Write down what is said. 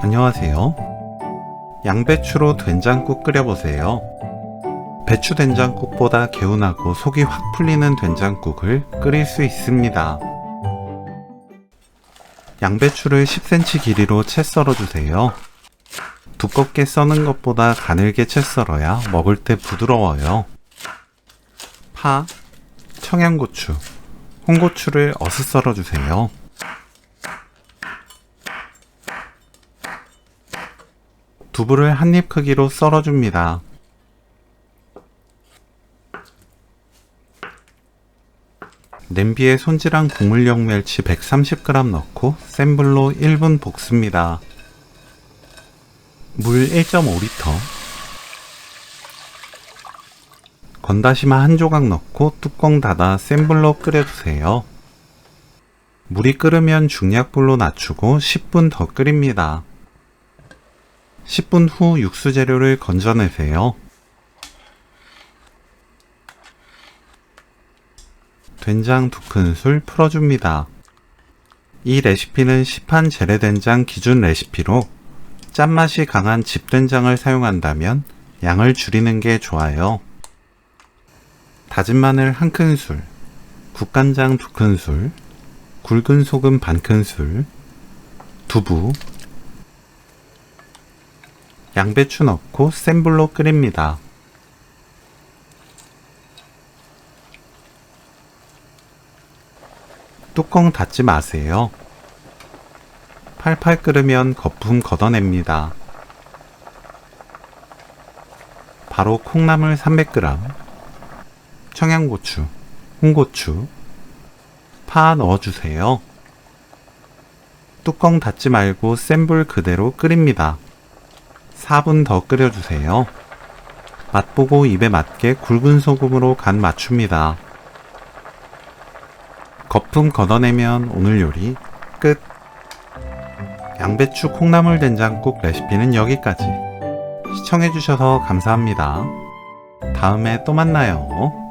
안녕하세요. 양배추로 된장국 끓여보세요. 배추 된장국보다 개운하고 속이 확 풀리는 된장국을 끓일 수 있습니다. 양배추를 10cm 길이로 채 썰어주세요. 두껍게 써는 것보다 가늘게 채 썰어야 먹을 때 부드러워요. 파, 청양고추, 홍고추를 어슷 썰어주세요. 두부를 한 입 크기로 썰어줍니다. 냄비에 손질한 국물용 멸치 130g 넣고 센 불로 1분 볶습니다. 물 1.5리터 건다시마 한 조각 넣고 뚜껑 닫아 센 불로 끓여주세요. 물이 끓으면 중약불로 낮추고 10분 더 끓입니다. 10분 후 육수 재료를 건져내세요. 된장 두 큰술 풀어줍니다. 이 레시피는 시판 재래된장 기준 레시피로 짠맛이 강한 집된장을 사용한다면 양을 줄이는 게 좋아요. 다진 마늘 한 큰술, 국간장 두 큰술, 굵은 소금 반 큰술, 두부, 양배추 넣고 센 불로 끓입니다. 뚜껑 닫지 마세요. 팔팔 끓으면 거품 걷어냅니다. 바로 콩나물 300g, 청양고추, 홍고추, 파 넣어주세요. 뚜껑 닫지 말고 센 불 그대로 끓입니다. 4분 더 끓여주세요. 맛보고 입에 맞게 굵은 소금으로 간 맞춥니다. 거품 걷어내면 오늘 요리 끝. 양배추 콩나물 된장국 레시피는 여기까지. 시청해주셔서 감사합니다. 다음에 또 만나요.